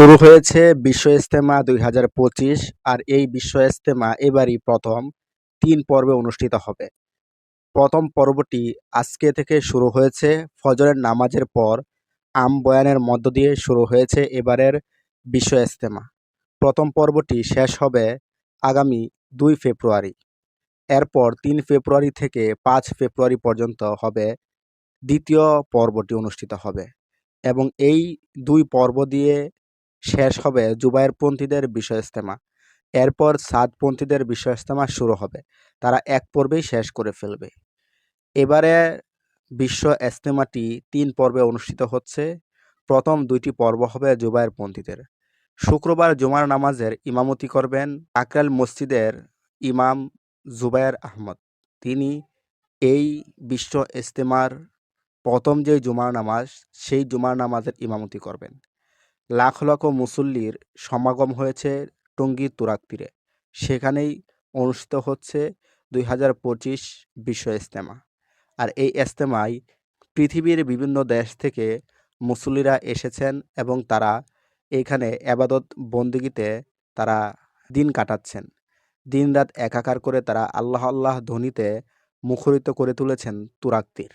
শুরু হয়েছে বিশ্ব ইজতেমা দুই হাজার পঁচিশ আর এই বিশ্ব ইজতেমা এবারই প্রথম তিন পর্বে অনুষ্ঠিত হবে। প্রথম পর্বটি আজকে থেকে শুরু হয়েছে ফজরের নামাজের পর, আম বয়ানের মধ্য দিয়ে শুরু হয়েছে এবারের বিশ্ব ইজতেমা। প্রথম পর্বটি শেষ হবে আগামী দুই ফেব্রুয়ারি। এরপর তিন ফেব্রুয়ারি থেকে পাঁচ ফেব্রুয়ারি পর্যন্ত হবে দ্বিতীয় পর্বটি অনুষ্ঠিত হবে এবং এই দুই পর্ব দিয়ে শেষ হবে জুবায়েরপন্থীদের বিষয় ইজতেমা এরপর সাদপন্থীদের বিষয় ইজতেমা শুরু হবে। তারা এক পর্বেই শেষ করে ফেলবে। এবারে বিশ্ব ইজতেমাটি তিন পর্বে অনুষ্ঠিত হচ্ছে। প্রথম দুইটি পর্ব হবে জুবায়েরপন্থীদের শুক্রবার জুমার নামাজের ইমামতি করবেন আকরাল মসজিদের ইমাম জুবায়ের আহমদ। তিনি এই বিশ্ব ইজতেমার প্রথম যে জুমার নামাজ, সেই জুমার নামাজের ইমামতি করবেন। লাখ লক্ষ মুসল্লির সমাগম হয়েছে টঙ্গী তুরাক তীরে। সেখানেই অনুষ্ঠিত হচ্ছে দুই হাজার পঁচিশ বিশ্ব ইজতেমা। আর এই ইজতেমায় পৃথিবীর বিভিন্ন দেশ থেকে মুসল্লিরা এসেছেন এবং তারা এইখানে আবাদত বন্দিগিতে তারা দিন কাটাচ্ছেন। দিনরাত একাকার করে তারা আল্লাহ আল্লাহ ধ্বনিতে মুখরিত করে তুলেছেন তুরাক তীর।